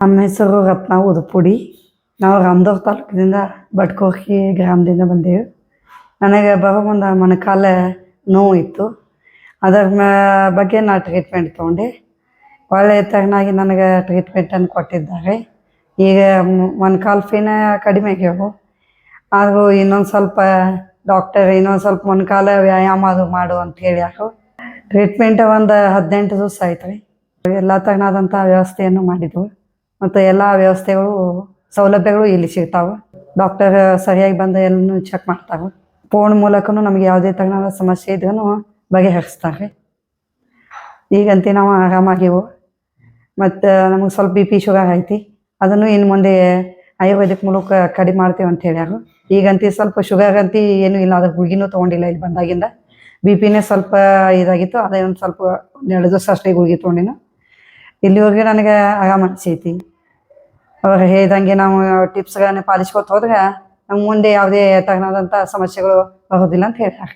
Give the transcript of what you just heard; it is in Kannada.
ನಮ್ಮ ಹೆಸರು ರತ್ನ ಉದುಪುಡಿ. ನಾವು ರಾಮದೂರ್ ತಾಲೂಕಿನಿಂದ ಬಡ್ಕೋಕಿ ಗ್ರಾಮದಿಂದ ಬಂದೆವು. ನನಗೆ ಬರೋ ಮುಂದೆ ಮೊಣಕಾಲ ನೋವು ಇತ್ತು. ಅದರ ಬಗ್ಗೆ ನಾ ಟ್ರೀಟ್ಮೆಂಟ್ ತೊಗೊಂಡೆ. ಒಳ್ಳೆಯ ತಗನಾಗಿ ನನಗೆ ಟ್ರೀಟ್ಮೆಂಟನ್ನು ಕೊಟ್ಟಿದ್ದಾರೆ. ಈಗ ಮೊಣಕಾಲು ಫೀನ ಕಡಿಮೆ ಆಗ್ಯಾವು. ಆದರೂ ಇನ್ನೊಂದು ಸ್ವಲ್ಪ ಡಾಕ್ಟರ್ ಇನ್ನೊಂದು ಸ್ವಲ್ಪ ಮೊಣಕಾಲ ವ್ಯಾಯಾಮ ಅದು ಮಾಡು ಅಂತ ಹೇಳ್ಯಾರು ಟ್ರೀಟ್ಮೆಂಟ್ ಒಂದು ಹದಿನೆಂಟು ದಿವಸ ಆಯ್ತು ರೀ. ಎಲ್ಲ ತರನಾದಂಥ ವ್ಯವಸ್ಥೆಯನ್ನು ಮಾಡಿದ್ವು. ಮತ್ತು ಎಲ್ಲ ವ್ಯವಸ್ಥೆಗಳು, ಸೌಲಭ್ಯಗಳು ಇಲ್ಲಿ ಸಿಗ್ತಾವೆ. ಡಾಕ್ಟರ್ ಸರಿಯಾಗಿ ಬಂದು ಎಲ್ಲನೂ ಚೆಕ್ ಮಾಡ್ತಾವೆ ಫೋನ್ ಮೂಲಕನೂ ನಮಗೆ ಯಾವುದೇ ತರಹದ ಸಮಸ್ಯೆ ಇದ್ರೂ ಬಗೆಹರಿಸ್ತಾರೆ ಈಗಂತೂ ನಾವು ಆರಾಮಾಗಿವು? ಮತ್ತು ನಮಗೆ ಸ್ವಲ್ಪ ಬಿ ಪಿ ಶುಗರ್ ಐತಿ. ಅದನ್ನು ಇನ್ನು ಮುಂದೆ ಆಯುರ್ವೇದಿಕ್ ಮೂಲಕ ಕಡಿಮೆ ಮಾಡ್ತೀವಿ ಅಂತ ಹೇಳ್ಯಾರು. ಈಗಂತೂ ಸ್ವಲ್ಪ ಶುಗರ್ ಅಂತೂ ಏನು ಇಲ್ಲ ಅದ್ರ ಗುಳಿಗಿನೂ ತೊಗೊಂಡಿಲ್ಲ ಇಲ್ಲಿ ಬಂದಾಗಿಂದ. ಬಿ ಪಿನೇ ಸ್ವಲ್ಪ ಇದಾಗಿತ್ತು, ಅದೇ ಒಂದು ಸ್ವಲ್ಪ ಎರಡು ದಿವಸ ಅಷ್ಟೇ ಗುಳಿಗೆ ತೊಗೊಂಡಿನ. ಇಲ್ಲಿವರೆಗೆ ನನಗೆ ಆರಾಮ ಅನಿಸೈತಿ ಅವ್ರು ಹೇಳಿದಂಗೆ ನಾವು ಟಿಪ್ಸ್ಗಳನ್ನ ಪಾಲಿಸ್ಕೊತ ಹೋದ್ರೆ ಮುಂದೆ ಯಾವುದೇ ತರನಾದಂಥ ಸಮಸ್ಯೆಗಳು ಬರೋದಿಲ್ಲ ಅಂತ ಹೇಳ್ತಾರೆ